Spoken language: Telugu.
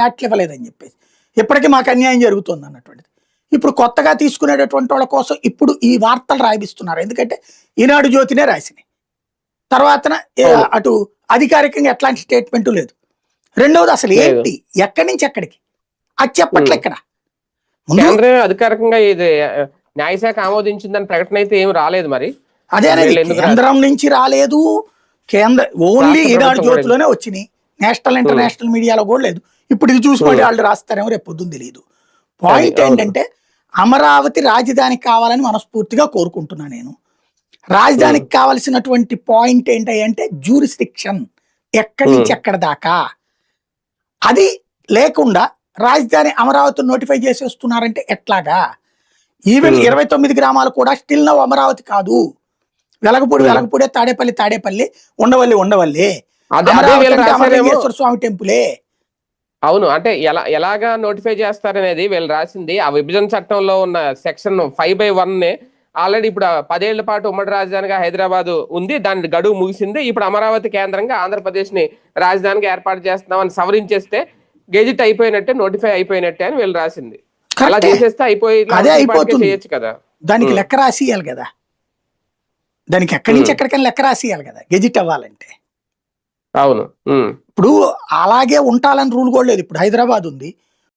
ఫ్లాట్లు ఇవ్వలేదని చెప్పేసి. ఇప్పటికీ మాకు అన్యాయం జరుగుతుంది అన్నటువంటిది. ఇప్పుడు కొత్తగా తీసుకునేటటువంటి వాళ్ళ కోసం ఇప్పుడు ఈ వార్తలు రాయిస్తున్నారు ఎందుకంటే ఈనాడు జ్యోతినే రాసినాయి. తర్వాతన. అటు అధికారికంగా ఎట్లాంటి స్టేట్మెంట్ లేదు. రెండవది అసలు. ఏంటి? ఎక్కడి నుంచి ఎక్కడికి? అది చెప్పట్లే. ఇక్కడ. అధికారికంగా ఇది న్యాయశాఖ ఆమోదించిందని ప్రకటన అయితే ఏం రాలేదు మరి. అదేనండి ఎందుకు కేంద్రం నుంచి రాలేదు. కేంద్ర ఓన్లీ ఈనాడు జ్యోతిలోనే వచ్చినాయి. నేషనల్ ఇంటర్నేషనల్ మీడియాలో కూడా లేదు. ఇప్పుడు ఇది చూసుకోండి Hmm. వాళ్ళు రాస్తారేమో రేపు పొద్దున్న తెలియదు పాయింట్ అవును. ఏంటంటే అమరావతి రాజధాని కావాలని మనస్ఫూర్తిగా కోరుకుంటున్నా నేను రాజధానికి కావలసినటువంటి పాయింట్ ఏంటి అంటే జూరిస్డిక్షన్ ఎక్కడి నుంచి Hmm. ఎక్కడ దాకా అది లేకుండా రాజధాని అమరావతి నోటిఫై చేసేస్తున్నారంటే ఎట్లాగా ఈవెన్ Hmm. ఇరవై తొమ్మిది గ్రామాలు కూడా స్టిల్ నవ్ అమరావతి కాదు వెలగపూడి Hmm. వెలగపూడే తాడేపల్లి తాడేపల్లి ఉండవల్లి ఉండవల్లి అమరావతి స్వామి టెంపులే అవును అంటే ఎలా ఎలాగా నోటిఫై చేస్తారనేది వీళ్ళు రాసింది ఆ విభజన చట్టంలో ఉన్న సెక్షన్ ఫైవ్ బై వన్ నే ఆల్రెడీ ఇప్పుడు పదేళ్ళ పాటు ఉమ్మడి రాజధానిగా హైదరాబాద్ ఉంది దాని గడువు ముగిసింది ఇప్పుడు అమరావతి కేంద్రంగా ఆంధ్రప్రదేశ్ని రాజధానిగా ఏర్పాటు చేస్తున్నామని సవరించేస్తే గెజిట్ అయిపోయినట్టే నోటిఫై అయిపోయినట్టే అని వీళ్ళు రాసింది అలా. చేసేస్తే అయిపోయి. చేయొచ్చు కదా దానికి Hmm. లెక్క రాసియాలి కదా దానికి ఎక్కడి నుంచి Hmm. ఎక్కడికైనా లెక్క రాసియాలి కదా గెజిట్ అవ్వాలంటే అవును. ఇప్పుడు అలాగే ఉండాలని రూల్ కూడా లేదు. ఇప్పుడు హైదరాబాద్ ఉంది